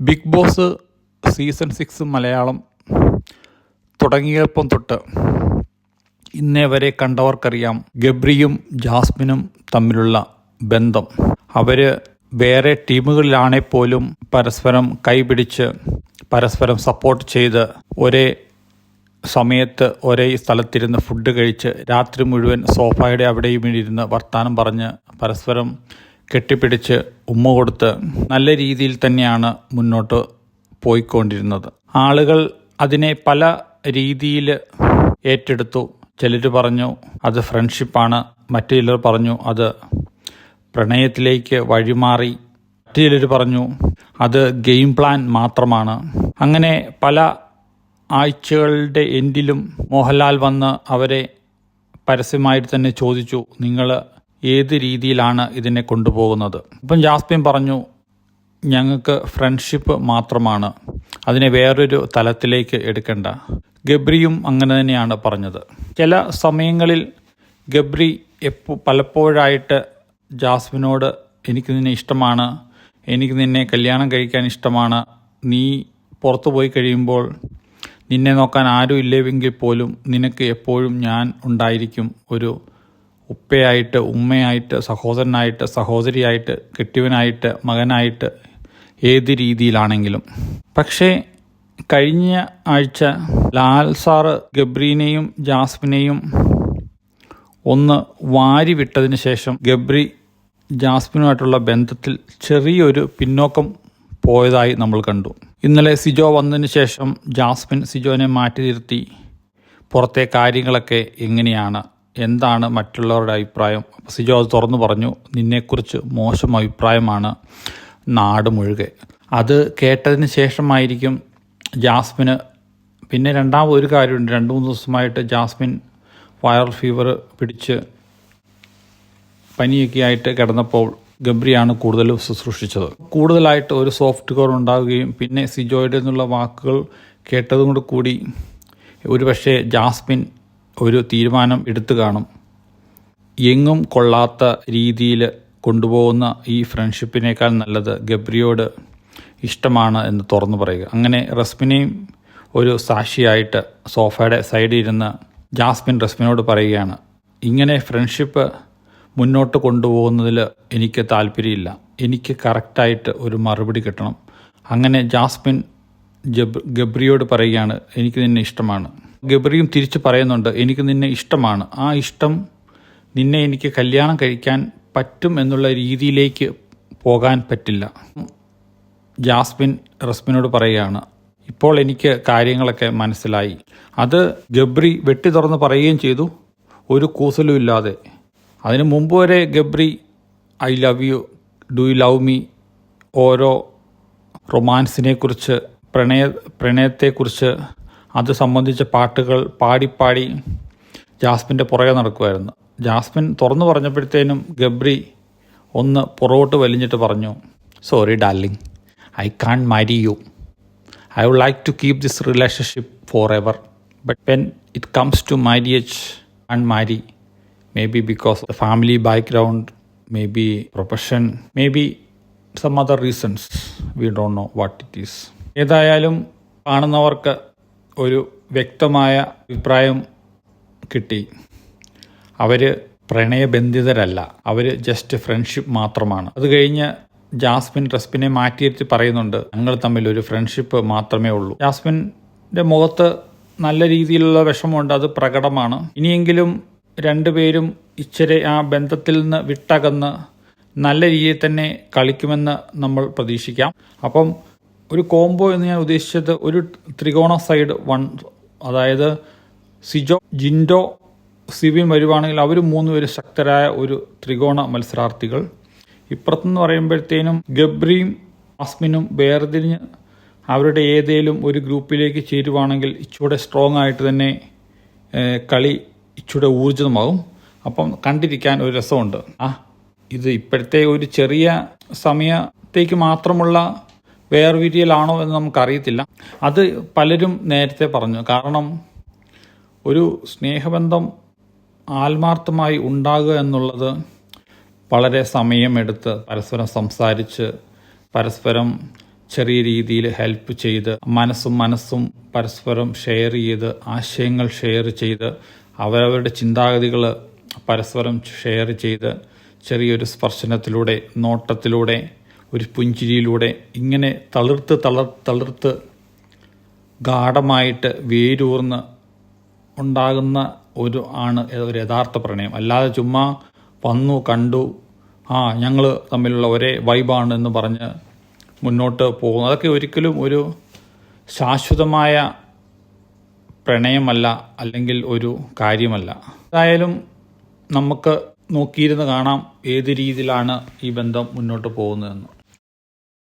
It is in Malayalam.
Bigg Boss season six Malayalam തുടങ്ങിയപ്പം തൊട്ട് ഇന്നേ വരെ കണ്ടവർക്കറിയാം ഗബ്രിയും ജാസ്മിനും തമ്മിലുള്ള ബന്ധം. അവർ വേറെ ടീമുകളിലാണെ പോലും പരസ്പരം കൈപിടിച്ച് പരസ്പരം സപ്പോർട്ട് ചെയ്ത് ഒരേ സമയത്ത് ഒരേ സ്ഥലത്തിരുന്ന് ഫുഡ് കഴിച്ച് രാത്രി മുഴുവൻ സോഫയുടെ അവിടെയും ഇരുന്ന് വർത്തമാനം പറഞ്ഞ് പരസ്പരം കെട്ടിപ്പിടിച്ച് ഉമ്മ കൊടുത്ത് നല്ല രീതിയിൽ തന്നെയാണ് മുന്നോട്ട് പോയിക്കൊണ്ടിരുന്നത്. ആളുകൾ അതിനെ പല രീതിയിൽ ഏറ്റെടുത്തു. ചിലർ പറഞ്ഞു അത് ഫ്രണ്ട്ഷിപ്പാണ് മറ്റു ചിലർ പറഞ്ഞു അത് പ്രണയത്തിലേക്ക് വഴിമാറി. മറ്റു ചിലർ പറഞ്ഞു അത് ഗെയിം പ്ലാൻ മാത്രമാണ്. അങ്ങനെ പല ആഴ്ചകളുടെ എൻഡിലും മോഹൻലാൽ വന്ന് അവരെ പരസ്യമായിട്ട് തന്നെ ചോദിച്ചു നിങ്ങൾ ഏത് രീതിയിലാണ് ഇതിനെ കൊണ്ടുപോകുന്നത്? ഇപ്പം ജാസ്മിൻ പറഞ്ഞു ഞങ്ങൾക്ക് ഫ്രണ്ട്ഷിപ്പ് മാത്രമാണ്. അതിനെ വേറൊരു തലത്തിലേക്ക് എടുക്കേണ്ട. ഗബ്രിയും അങ്ങനെ തന്നെയാണ് പറഞ്ഞത്. ചില സമയങ്ങളിൽ ഗബ്രി എപ്പോ പലപ്പോഴായിട്ട് ജാസ്മിനോട് എനിക്ക് നിന്നെ ഇഷ്ടമാണ്. എനിക്ക് നിന്നെ കല്യാണം കഴിക്കാൻ ഇഷ്ടമാണ്. നീ പുറത്തു പോയി കഴിയുമ്പോൾ നിന്നെ നോക്കാൻ ആരും ഇല്ലെങ്കിൽ പോലും നിനക്ക് എപ്പോഴും ഞാൻ ഉണ്ടായിരിക്കും ഒരു ഉപ്പയായിട്ട് ഉമ്മയായിട്ട് സഹോദരനായിട്ട് സഹോദരിയായിട്ട് കെട്ടിയവനായിട്ട് മകനായിട്ട് ഏത് രീതിയിലാണെങ്കിലും. പക്ഷേ കഴിഞ്ഞ ആഴ്ച ലാൽ സാറ് ഗബ്രീനെയും ജാസ്മിനെയും ഒന്ന് വാരി വിട്ടതിന് ശേഷം ഗബ്രി ജാസ്മിനുമായിട്ടുള്ള ബന്ധത്തിൽ ചെറിയൊരു പിന്നോക്കം പോയതായി നമ്മൾ കണ്ടു. ഇന്നലെ സിജോ വന്നതിന് ശേഷം ജാസ്മിൻ സിജോനെ മാറ്റി നിർത്തി. പുറത്തെ കാര്യങ്ങളൊക്കെ എങ്ങനെയാണ്? എന്താണ് മറ്റുള്ളവരുടെ അഭിപ്രായം? അപ്പോൾ സിജോ അത് തുറന്നു പറഞ്ഞു നിന്നെക്കുറിച്ച് മോശം അഭിപ്രായമാണ് നാട് മുഴുകെ. അത് കേട്ടതിന് ശേഷമായിരിക്കും ജാസ്മിന് പിന്നെ രണ്ടാമത് ഒരു കാര്യമുണ്ട്. രണ്ട് മൂന്ന് ദിവസമായിട്ട് ജാസ്മിൻ വൈറൽ ഫീവർ പിടിച്ച് പനിയൊക്കെ ആയിട്ട് കിടന്നപ്പോൾ ഗബ്രിയാണ് കൂടുതൽ ശുശ്രൂഷിച്ചത്. കൂടുതലായിട്ട് ഒരു സോഫ്റ്റ് കോർ ഉണ്ടാവുകയും പിന്നെ സിജോയുടെ എന്നുള്ള വാക്കുകൾ കേട്ടതും കൂടി ഒരു പക്ഷേ ജാസ്മിൻ ഒരു തീരുമാനം എടുത്തു കാണും. എങ്ങും കൊള്ളാത്ത രീതിയിൽ കൊണ്ടുപോകുന്ന ഈ ഫ്രണ്ട്ഷിപ്പിനേക്കാൾ നല്ലത് ഗബ്രിയോട് ഇഷ്ടമാണ് എന്ന് തുറന്നു പറയുക. അങ്ങനെ റസ്മിനെയും ഒരു സാക്ഷിയായിട്ട് സോഫയുടെ സൈഡിൽ ഇരുന്ന് ജാസ്മിൻ റസ്മിനോട് പറയുകയാണ് ഇങ്ങനെ ഫ്രണ്ട്ഷിപ്പ് മുന്നോട്ട് കൊണ്ടുപോകുന്നതിൽ എനിക്ക് താല്പര്യമില്ല. എനിക്ക് കറക്റ്റായിട്ട് ഒരു മറുപടി കിട്ടണം. അങ്ങനെ ജാസ്മിൻ ജബ് ഗബ്രിയോട് പറയുകയാണ് എനിക്ക് നിന്നെ ഇഷ്ടമാണ്. ഗബ്രിയും തിരിച്ചു പറയുന്നുണ്ട് എനിക്ക് നിന്നെ ഇഷ്ടമാണ്. ആ ഇഷ്ടം നിന്നെ എനിക്ക് കല്യാണം കഴിക്കാൻ പറ്റും എന്നുള്ള രീതിയിലേക്ക് പോകാൻ പറ്റില്ല. ജാസ്മിൻ റസ്മിനോട് പറയുകയാണ് ഇപ്പോൾ എനിക്ക് കാര്യങ്ങളൊക്കെ മനസ്സിലായി. അത് ഗബ്രി വെട്ടി തുറന്ന് പറയുകയും ചെയ്തു ഒരു കൂസലും ഇല്ലാതെ. അതിനു മുമ്പ് വരെ Gabri I love you. Do you love me? ഓരോ റൊമാൻസിനെക്കുറിച്ച് പ്രണയ പ്രണയത്തെക്കുറിച്ച് അത് സംബന്ധിച്ച പാട്ടുകൾ പാടിപ്പാടി ജാസ്മിന്റെ പുറകെ നടക്കുമായിരുന്നു ജാസ്മിൻ തുറന്നു പറഞ്ഞപ്പോഴത്തേനും ഗബ്രി ഒന്ന് പുറകോട്ട് വലിഞ്ഞിട്ട് പറഞ്ഞു sorry darling I can't marry you I would like to keep this relationship forever but when it comes to marriage and marry may be because the family background may be profession may be some other reasons we don't know what it is ഏതായാലും കാണുന്നവർക്ക് ഒരു വ്യക്തമായ അഭിപ്രായം കിട്ടി. അവർ പ്രണയബന്ധിതരല്ല. അവർ ജസ്റ്റ് ഫ്രണ്ട്ഷിപ്പ് മാത്രമാണ്. അത് കഴിഞ്ഞ് ജാസ്മിൻ റസ്മിനെ മാറ്റിയിരുത്തി പറയുന്നുണ്ട് ഞങ്ങൾ തമ്മിൽ ഒരു ഫ്രണ്ട്ഷിപ്പ് മാത്രമേ ഉള്ളൂ. ജാസ്മിന്റെ മുഖത്ത് നല്ല രീതിയിലുള്ള വിഷമമുണ്ട് അത് പ്രകടമാണ്. ഇനിയെങ്കിലും രണ്ടുപേരും ഇച്ചിരി ആ ബന്ധത്തിൽ നിന്ന് വിട്ടകന്ന് നല്ല രീതിയിൽ തന്നെ കളിക്കുമെന്ന് നമ്മൾ പ്രതീക്ഷിക്കാം. അപ്പം ഒരു കോംബോ എന്ന് ഞാൻ ഉദ്ദേശിച്ചത് ഒരു ത്രികോണ സൈഡ് വൺ അതായത് സിജോ ജിൻഡോ സിവിൻ വരുവാണെങ്കിൽ അവർ മൂന്ന് പേര് ശക്തരായ ഒരു ത്രികോണ മത്സരാർത്ഥികൾ. ഇപ്പുറത്തെന്ന് പറയുമ്പോഴത്തേനും ഗബ്രിയും അസ്മിനും വേർതിരിഞ്ഞ് അവരുടെ ഏതേലും ഒരു ഗ്രൂപ്പിലേക്ക് ചേരുവാണെങ്കിൽ ഇച്ചൂടെ സ്ട്രോങ് ആയിട്ട് തന്നെ കളി ഇച്ചൂടെ ഊർജിതമാകും അപ്പം കണ്ടിരിക്കാൻ ഒരു രസമുണ്ട്. ആ ഇത് ഇപ്പോഴത്തെ ഒരു ചെറിയ സമയത്തേക്ക് മാത്രമുള്ള വേർവിരിയലാണോ എന്ന് നമുക്കറിയത്തില്ല. അത് പലരും നേരത്തെ പറഞ്ഞു. കാരണം ഒരു സ്നേഹബന്ധം ആത്മാർത്ഥമായി ഉണ്ടാകുക എന്നുള്ളത് വളരെ സമയമെടുത്ത് പരസ്പരം സംസാരിച്ച് പരസ്പരം ചെറിയ രീതിയിൽ ഹെൽപ്പ് ചെയ്ത് മനസ്സും മനസ്സും പരസ്പരം ഷെയർ ചെയ്ത് ആശയങ്ങൾ ഷെയർ ചെയ്ത് അവരവരുടെ ചിന്താഗതികൾ പരസ്പരം ഷെയർ ചെയ്ത് ചെറിയൊരു സ്പർശനത്തിലൂടെ നോട്ടത്തിലൂടെ ഒരു പുഞ്ചിരിയിലൂടെ ഇങ്ങനെ തളിർത്ത് തളർ തളിർത്ത് ഗാഠമായിട്ട് വേരൂർന്ന് ഉണ്ടാകുന്ന ഒരു ആണ് ഒരു യഥാർത്ഥ പ്രണയം. അല്ലാതെ ചുമ്മാ വന്നു കണ്ടു ആ ഞങ്ങൾ തമ്മിലുള്ള ഒരേ വൈബാണ് എന്ന് പറഞ്ഞ് മുന്നോട്ട് പോകുന്നു. അതൊക്കെ ഒരിക്കലും ഒരു ശാശ്വതമായ പ്രണയമല്ല അല്ലെങ്കിൽ ഒരു കാര്യമല്ല. എന്തായാലും നമുക്ക് നോക്കിയിരുന്ന് കാണാം ഏത് രീതിയിലാണ് ഈ ബന്ധം മുന്നോട്ട് പോകുന്നതെന്ന്.